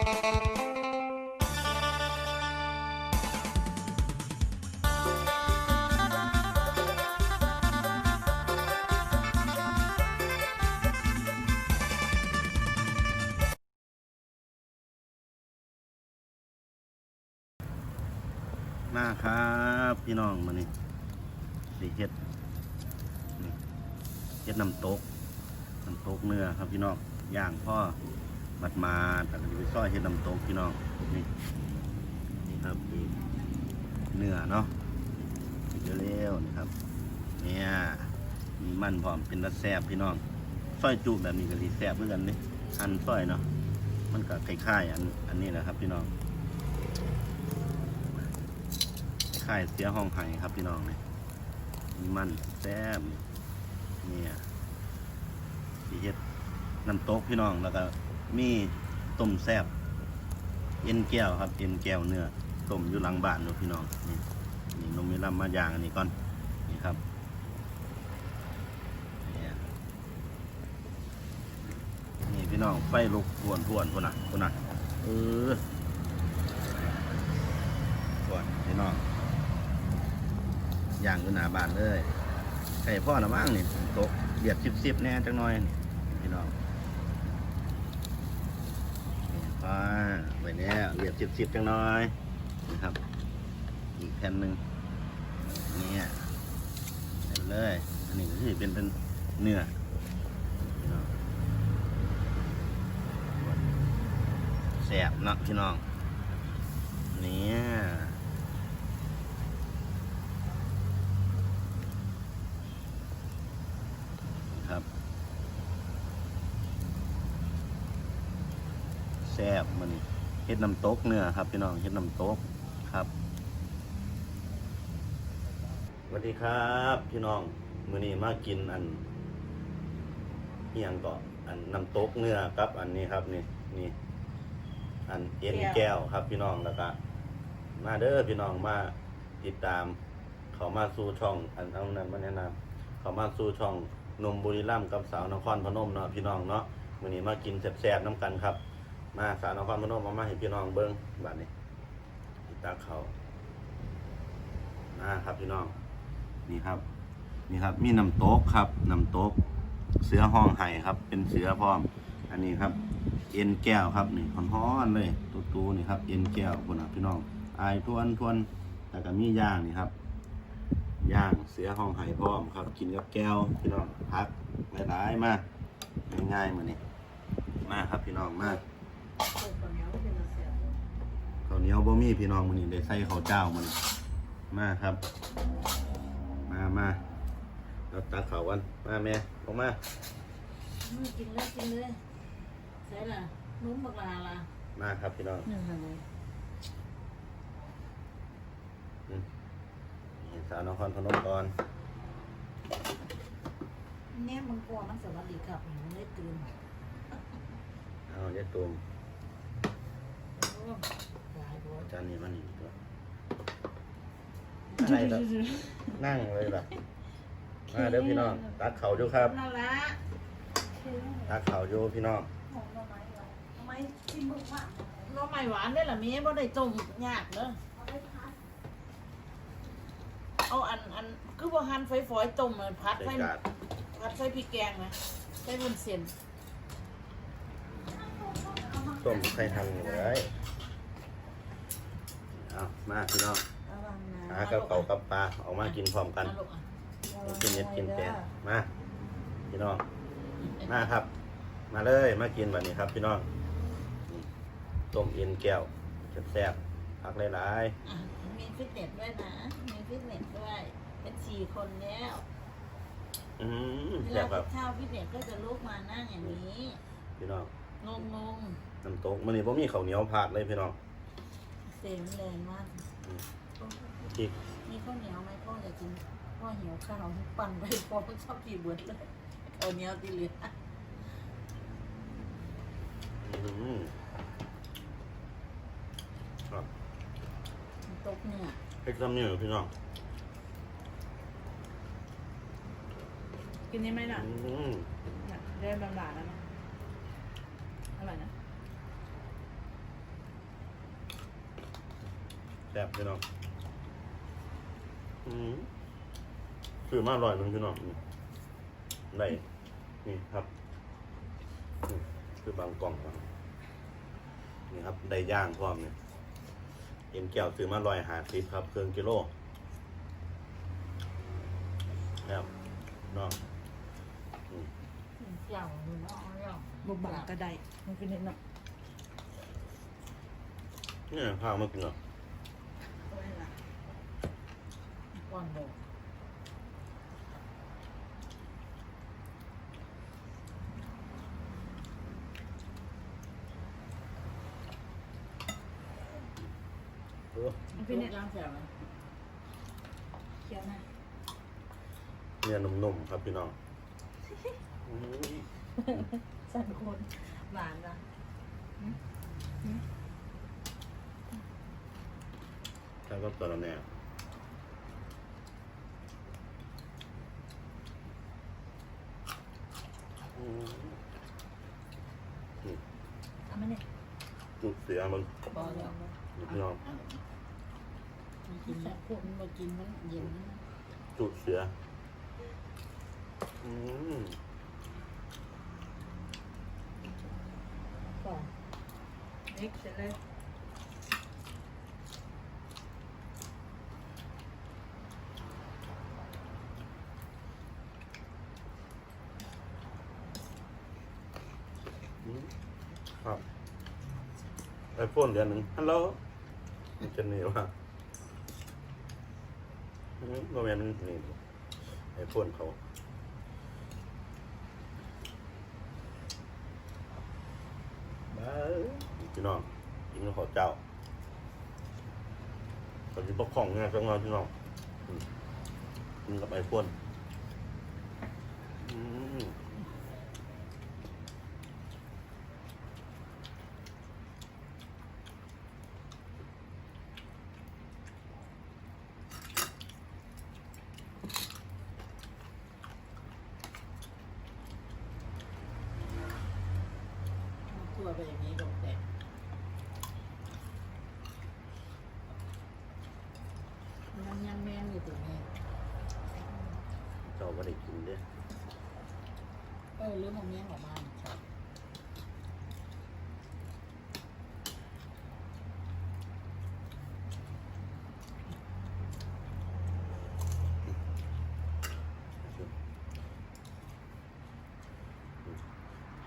มาครับพี่น้องมานี่สีเฮ็ดเฮ็ดน้ำตกน้ำตกเนื้อครับพี่น้องย่างพ่อ บัดมาแต่ก็จะไปซอยเฮ็ดน้ำตกพี่น้องนี่นี่ครับนี่เนื้อเนาะเร็วๆนี่ครับ เนี่ยมีมันพร้อมเป็นรัดแซ่บพี่น้องซอยจุแบบนี้ก็รีแซ่บเหมือนกันนี่หั่นซอยเนาะมันก็คล้ายๆอันอันนี้แหละครับ พี่น้องค่ายเสียห้องไห้ครับพี่น้องเนี่ยมีมันแซ่บเนี่ยสีเฮ็ดน้ำตกพี่น้องแล้วก็ มีต้มแซบเอ็นแก้วครับเอ็นแก้วเนื้อต้มอยู่หลังบ้านดูพี่น้องนี่นี่นมมีลำมาย่างอันนี้ก่อนนี่ครับนี่พี่น้องไฟลุกทวนทวนคนน่ะคนน่ะเออทวนพี่น้องย่างอยู่หน้าบ้านเลยไข่พ่อละมั่งนี่ตกเบียดสิบสิบแน่จังน้อยนี่พี่น้อง นี่พ่อไปแล้วเบียบสิบสิบจังน้อยนะครับ อีกแผ่นหนึ่งเนี่ยใส่เลย อันนี้ก็คือเป็นเป็นเนื้อแสบเนาะพี่น้องเนี่ย ครับแซ่บมันเฮ็ดน้ำตกเนื้อครับพี่น้องเฮ็ดน้ำตกครับสวัสดีครับพี่น้องมื้อนี้มากินอันเฮียงก็อันน้ำตกเนื้อครับ อันนี้ครับนี่นี่อันเอ็นแก้วครับพี่น้องแล้วก็มาเด้อพี่น้องมาติดตาม เขามาสู่ช่อง อันเอานั้นมาแนะนำเขามาสู่ช่องนมบุรีรัมย์กับสาวนครพนมเนาะพี่น้องเนาะมื้อนี้มากินแซ่บๆน้ำกันครับ มาสาวนครพนมมามาให้พี่น้องเบิ่งบัดนี้ติตาเขามาครับพี่น้อง นี่ครับ นี่ครับ มีน้ำโต๊กครับน้ำโต๊กเสือห้องไห้ครับ เป็นเสือพร้อม อันนี้ครับ เอ็นแก้วครับนี่ฮ้อนๆเลยตูๆนี่ครับ เอ็นแก้วพุ่นน่ะพี่น้องอายทวนทวนแล้วก็มีย่างนี่ครับย่างเสือห้องไห้พร้อมครับ กินกับแก้วพี่น้องพักหลายๆมาง่ายๆมือนี้มาครับพี่น้องมา เหนียวบ่มีพี่น้องมือนี้ได้ใส่ข้าวเจ้ามันมาครับ มามาเราตักข้าวกันมาแม่ลงมามือกินเลยกินเลยใส่ละนุ่มบักลาละมาครับพี่น้องหนึ่งเลยนี่สาวนครพนมก่อนเนี่ยมันกลัวมันสวัสดีครับมันได้ตื่นเอาเย็ดตูม โอ้หลายบ่ เอา จานนี้มานี่ดีกว่าอะไรล่ะนั่งเลยล่ะมาเด้อพี่น้องตักเข่าวอยู่ครับนั่นละตักเข่าวอยู่พี่น้องทำไมที่มึกว่าน้องใหม่หวานได้หรอมีบ่ได้ต้มยากเด้อเอาอันอันคือบ่หั่นฝอยๆต้มเลยพัดใส่ใส่กาดพัดใส่พริกแกงนะใส่บนเส้นต้มไข่ทันเลยเอา มาพี่น้องระวังนะหากับเก่ากับปลาออกมากินพร้อมกันเอาลูกอะกินเน็ดกินแกงมาพี่น้องมาครับ มาเลยมากินแบบนี้ครับ พี่น้องนี่ต้มเอ็นแก้วแซ่บๆผักหลายอะมีฟิตเนสด้วยนะ มีฟิตเนสด้วย เป็นสี่คนแล้วๆอืมเวแซ่ลาบครับเข้าฟิตเนสก็จะลุกมานั่งอย่างนี้ พี่น้องงงงงน้ำตกมันนี่ผมมีข้าวเหนียวผัดเลยพี่น้องๆ เสียงแรงมากพริกมีข้าวเหนียวไหมพ่ออยากกินพ่อหิวข้าวปั่นไปพ่อชอบกินเบิร์ดเลยข้าวเหนียวตีเหลืออืมครับตกเนี่ยเพ็กซ้ำนี่พี่น้องกินนี้ไหมล่ะอืมเนี่ยได้บางบาทแล้วนะอร่อยนะ แซ่บพี่น้องอืมคือมาอร่อยนึงพี่น้องอืมได้นี่ครับนี่คือบางกล่องครับนี่ครับได้ย่างพร้อมเนี่ยเอ็นแก้วซื้อมาลอยหาซิปครับ เครื่องกิโลครับน้องอืมเจ้าหนูน้องเจ้าบ่บางก็ได้มันเป็นเห็นเนาะเนี่ยข้าวมากินเหรอ ก้อนโบเออมันเป็นลูเนี่ยกย่างแซ่บไหมเขียวนะเนี่ยนุ่มๆครับพี่น้องอืมสั่นคนหวานจ้ะแล้วก็ตัวละแน วอืมนี่เอามาเนี่ยจุดเสียมันพอแล้วพี่น้องมันกินแล้วพวกมันมากินมันเย็นนะจุดเสียอืมก่อนมิกเสร็จเลย อืมครับ ไอโฟนเดือนหนึ่งฮัลโหลมันจะนี่ว่าอืมโมเมนต์นี่ไอโฟนเขาบ้าพี่น้องกินข้าวเจ้าตอนนี้ปกครองงานจังเลยพี่น้องอืมกินกับไอโฟนอืม มันทั่วไปอย่างนี้ดอกแต่ยังยังแม่งอยู่ตรงนี้ เจ้าก็ได้กินเด้ เออหรือมันแม่งออกมาครับ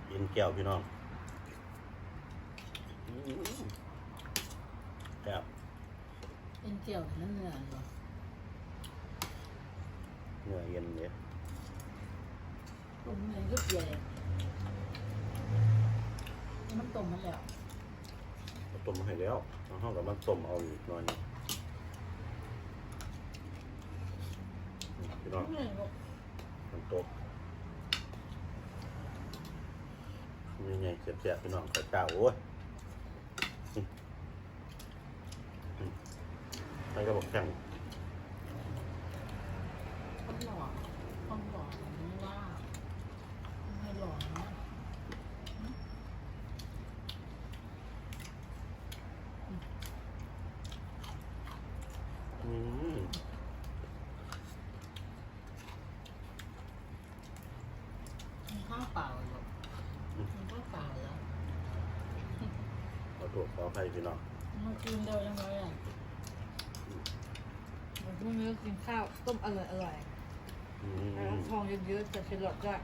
กินแก้วพี่น้องอืมแก้วเป็นเกี่ยวกับเนื้อเหรอเนื้อเย็นเนี่ยต้มเนื้ อก็เปียกมันแล้วเราต้มมาให้แล้วเอาห้องกับมันต้มเอาอีกหน่อยหนึงนี่พี่น้องเนื้อก็มันตกนี่ไงเสียบๆพี่น้องข้าวเจ้าโอ้ยอืมอืมใส่กระบอกแข็ง ข้าวหล่อข้าวหล่อนี่ว่าไม่หล่อนะ อืม มี ข้าวเปล่าเหรอมีข้าวเปล่าเหรอขอโทษขออภัยพี่น้องมันกินเร็วยังไงอะวันพรุ่งนี้ก็กินข้าวต้มอร่อยอร่อยอืๆแล้วมทองเยอะๆจะเป็นหลอดด้วย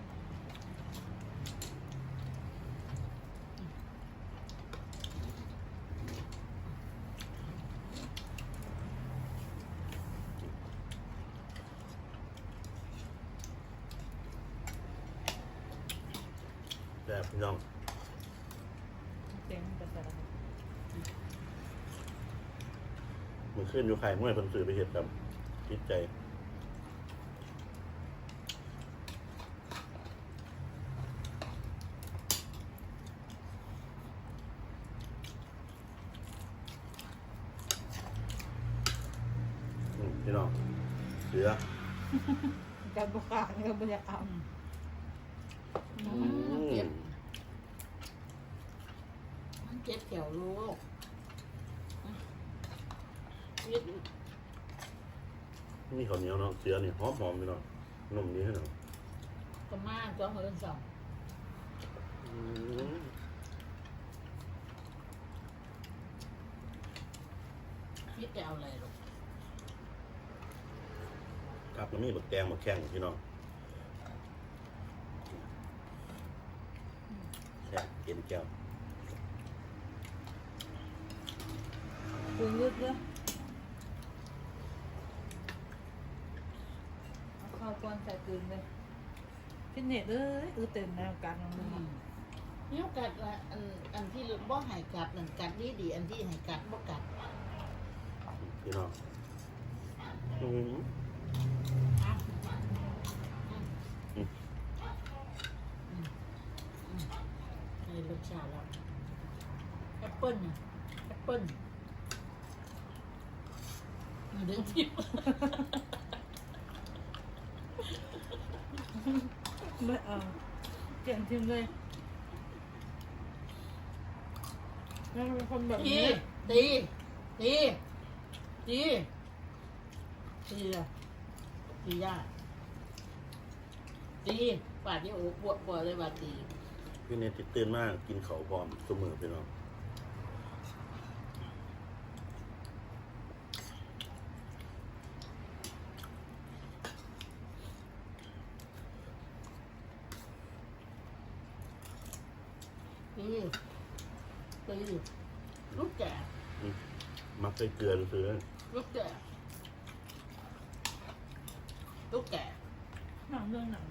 แต่บพี่น้อง เต็มไปแต่ละ มันขึ้นอยู่ไข่เมื่อคนสื่อไปเห็นกับจิตใจพี่น้องเสือ การประกาศนี่ก็บรรยากาศ อืมเจ็บมันเจ็บแถวลูก เย็ด นี่ข้าว เหนียวเนาะเสือนี่หอมหอมพี่น้องนุ่มดีให้หน่อยก็มาจ้องเอินสองอืมพี่จะเอาอะไรลูกครับแล้วมีบักแตงบักแข้งพี่น้องแซ่บเย็นแก้วปรุงรสเลย เอาข้าวก้อนใส่กลืนเลยฟิตเนสเลยอือเต็มแนวการของมึงอืมเนี่ยกัดละอันอันที่บ่ใหายกัดนั่นกัดดีดีอันที่ใหายกัดบ่กัดพี่น้องอืมอะอืมในรสชาติแล้วแอปเปิ้ลน่ะแอปเปิ้ลมันเรื่องที่ ไม่เอาเก่งทิมเลยแล้วเป็นคนแบบตีนี้ตีตีตีตีอะตียากตีปาดนี่โอ้ปวดปวดเลยว่าตีพี่เนติตื่นมากกินเขาวพร้อมสมือพี่น้อง ตีตีลูกแก่ มัก ใส่เกลือหรือซื้อลูกแก่ลูกแก่หนังเรื่องหนัง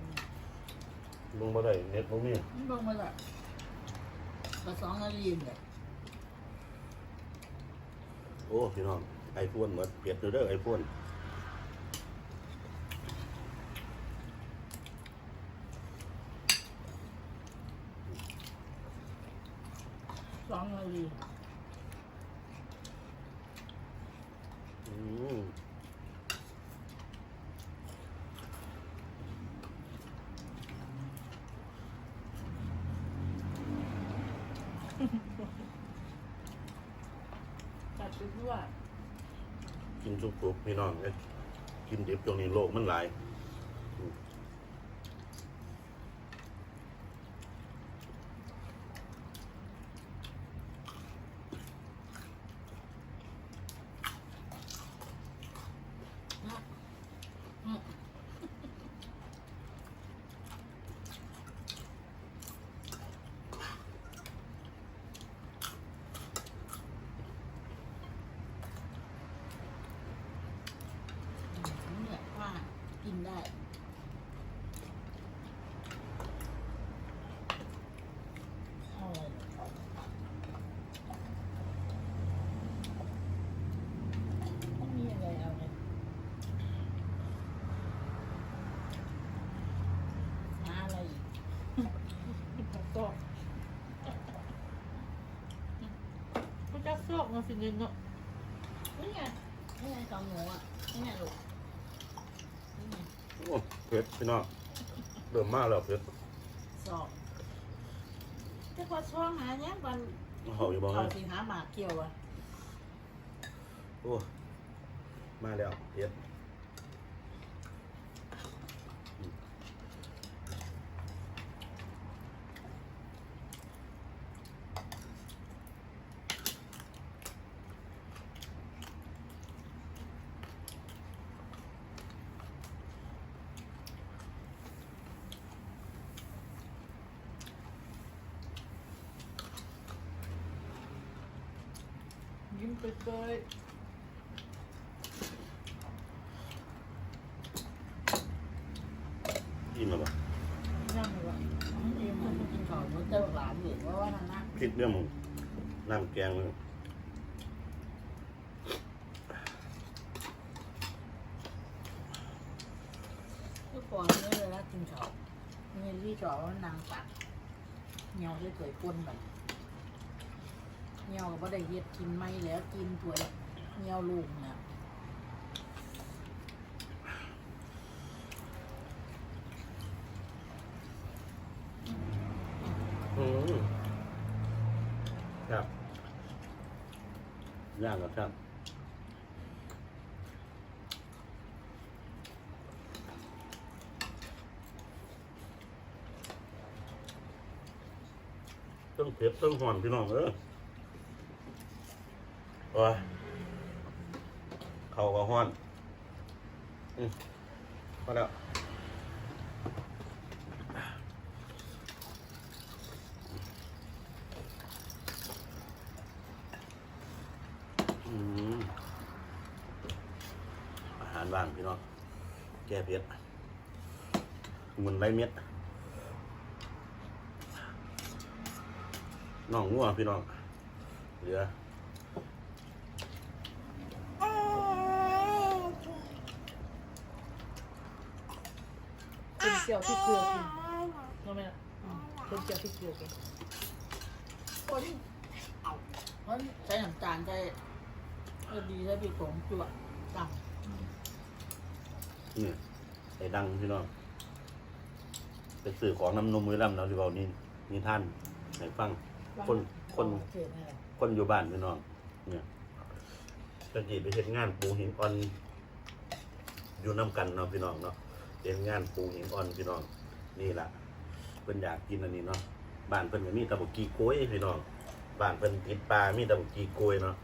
ลงมาได้เน็ตพวกนี้มันลงมาละกระสองนาฬิกาเนี่ยโอ้พี่น้องไอพ่นหมดเปียดอยู่เด้อไอพ่นสองนาฬิกา อืม จัดไปทั่ว กินสุกๆพี่น้องเอ้ยกินดิบตรงนี้โลกมันหลายอืม อืมเนี่ยว่ากินได้เอาไม่มีอะไรเอาเลยหาอะไรอีก ผักกรอบก็จะซอก มาสิเงินเนาะนี่ไงนี่ไงสองหมูอะนี่ไงลูกนี่ไงโอ้เผ็ดพี่น้องเริ่มมาแล้วเผ็ดสองแต่พอช่วงหาเนี้ยวันเขาอยู่บ้างเขาสิหาหมากเกี่ยวอะโอ้มาแล้วเผ็ด ยิ้มเปยอิ่มแล้วบ่ๆย่งเลยว่ะเองมันกินข้าวมันเจ้าหลานอยู่เพราะว่านั่นนะพริกเนี่ยมึงน้ำแกงเลยทุกคนเนี่ยเวลากินข้าวมีที่จอดว่านางตักเงาได้เกิดก้นแบบ เหี่ยวก็ได้เฮ็ดกินไม่แล้วกินถ้วยเหี่ยวลูกนี่ยอืมครับยากงกัอครับต้องเผ็ดต้องหอนพี่น้องเออ โอ้ยเขาก็ห้อนอืมพอแล้วอืมอาหารบ้างพี่น้องแก้เผ็ดมันไรเม็ดน้องงัวพี่น้องเหลือ เป็นเจียวที่เกลือกินรู้ไหมล่ะอืมเปนเจียวที่เกลือกินคนเอาเพราะใช้น้ำตาลใช้ดีใช้ปีกงจวดต่นี่ไอ้ดังพี่น้องไปสื่อของน้ำนมมือลำเนาะที่เบานี่นี่ท่านไหนฟัง คน คนเศษนี่แหละคนอยู่บ้านพี่น้อง เนี่ยตะกี้ไปเฮ็ดงานปูหินอ่อน อยู่น้ำกันเนาะพี่น้องเนาะ เฮ็ดงานปูหินอ่อนพี่น้องนี่ล่ะเพิ่นอยากกินอันนี้เนาะบ้านเพิ่นก็มีแตะบกกีโกยพี่น้องบ้านเพิ่นติดปลามีแตะบกกีโกยเนาะ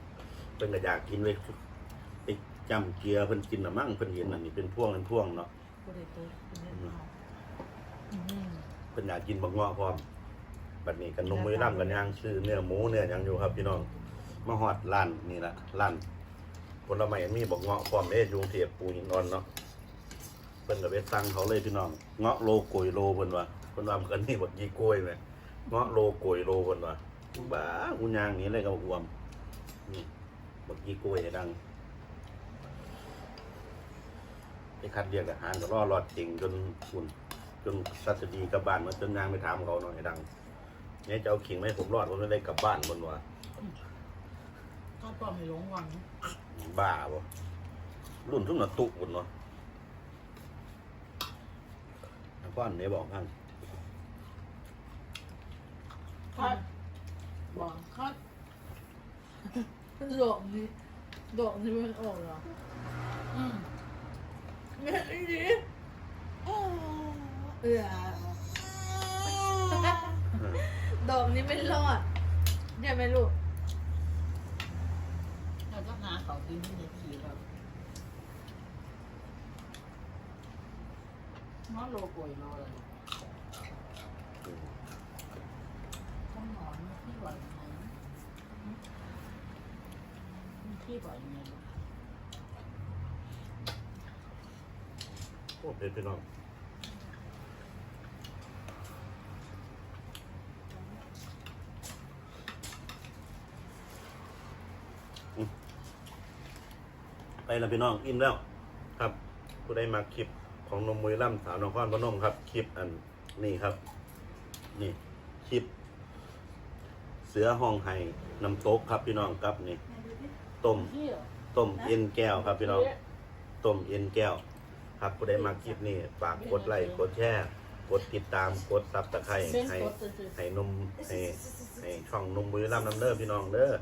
เพิ่นก็อยากกินเลยไปจำเกียร์เพิ่นกินน่ะมั่งเพิ่นเห็นอันนี้เป็นพวงเป็นพวงเนาะกูได้ตัวกูได้ตัวอืมเพิ่นอยากกินบักเงาะพร้อมบัดนี้กันนมมือล่ำกันย่างซื้อเนื้อหมูเนื้อหยังอยู่ครับพี่น้องมาฮอดร้านนี่ละร้านผลไม้มีบักเงาะพร้อมเด้อยู่กรุงเทพปูหินอ่อนเนาะ เพิ่นก็ไปสั่งเขาเลยพี่น้องเงาะโลโกยโลเพิ่นว่าเพิ่นว่ามันก็นี่บักยี่โกยแหมเงาะโลโกยโลเพิ่นว่าบ้าอุญยางนี้เลยก็บวมนี่บักยี่โกยดังไปคัดเรียกอาหารก็รอรอดจริงจนคุณจนสัตดีกลับบ้านมาจนยางไปถามเขาหน่อยดังเนี่ยจะเอาขิงไหมาให้ผมรอดผมจะได้กลับบ้านบนว่าข้าวต้มไม่หลงวังบ้าบ่รุ่นทุ่มหนาตุบนวะ แล้วก้อนเนี่ยบอกท่านคัดบอกคัดดอกนี้ดอกนี้มันออกเหรออืมแม่ไอ้ดิเออดอกนี้ไม่รอดใช่ไหมลูกเราต้องหาเขากินที่ในขี่แบบ น้องโลโกยโลเลยต้องนอนที่บ่อยไหมที่บ่อยไหมโอ้เป็นพี่น้องอืมไปแล้วพี่น้องอิ่มแล้ว ครับผู้ได้มาคลิป ของนมมวยล่ำสาวนครพนมครับ คลิปอันนี่ครับ นี่คลิป เสือห้องไห้น้ำตกครับพี่น้องครับนี่ ต้มที่เหรอต้มเอ็นแก้วครับพี่น้อง ต้มเอ็นแก้ว ครับผู้ใดมาคลิปนี้ฝากกดไลค์กดแชร์กดติดตามกดซับตะไคร้เส้นให้สดซื่อให้นมให้ให้ช่องนมมือล่ำน้ำเด้อพี่น้องเด้อ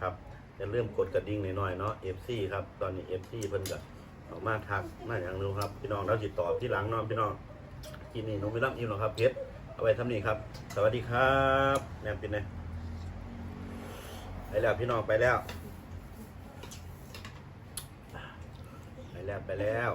ครับอย่าลืมกดกระดิ่งหน่อยๆเนาะ FC ครับตอนนี้ FC เพิ่นก็ ออกมาทักมาอย่างนู้ครับ พี่น้องเราติดต่อที่หลังน้องพี่น้องกินนี่นมมือล่ำอิ่มหรอกครับเพชรเอาไว้ทำนี่ครับ สวัสดีครับแนมปินเลยไปแล้วพี่น้องไปแล้ว ไปแล้วไปแล้ว